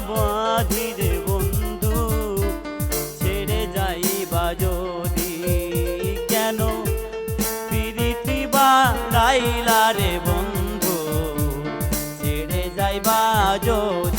বাঁধির বন্ধু ছেড়ে যাইবা যদি? কেন প্রীতি বাড়াইলা রে বন্ধু ছেড়ে যাইবা যদি?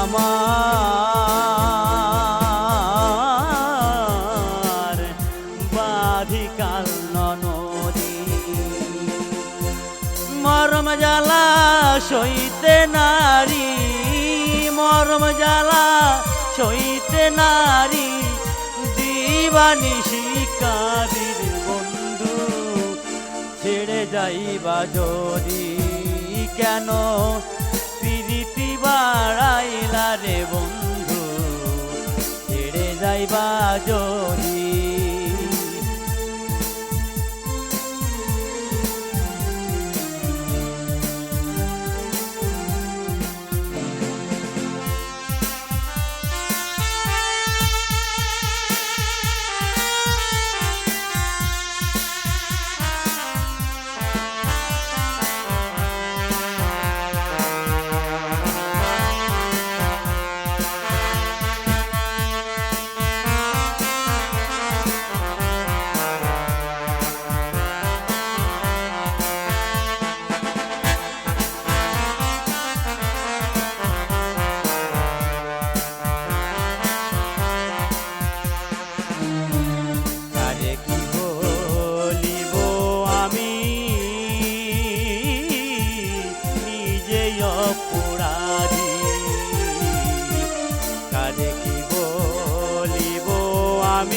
আমার বাঁধি কাল নরি মরম জ্বালা সইতে নারী, মরম জ্বালা সইতে নারী, দিবানি শিকারীর বন্ধু ছেড়ে যাইবা যদি। কেন বাড়াইলা রে বন্ধু ছেড়ে যাইবা যদি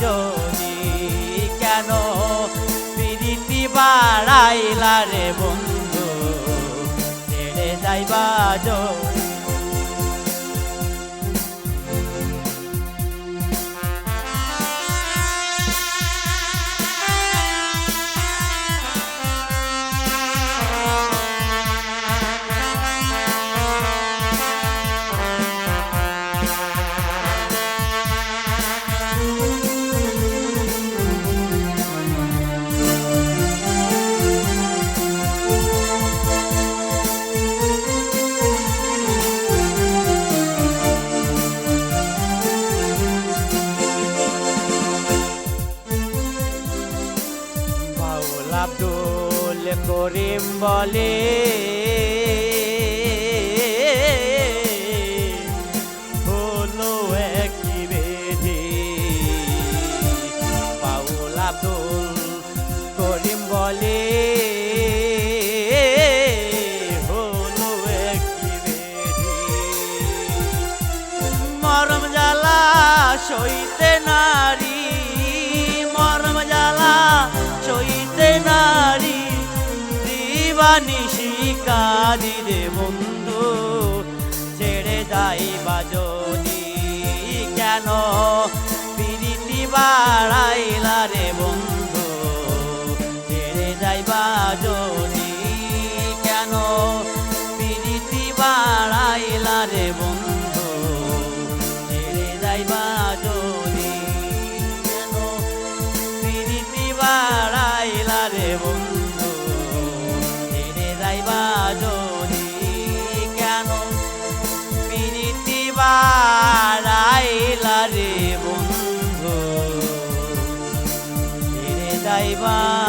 যদি? কেন প্রীতি বাড়াইলা রে বন্ধু? ছেড়ে যাইবা যদি? করিম বলে হলো একই বেধি বাউল আব্দুল করিম বলে হলো একই বেধি মরম জ্বালা সইতে নারী দিবানি শিকারি রে বন্ধু ছেড়ে যাইবা যদি। কেন? পিরিতি বাড়াইলা রে Bye.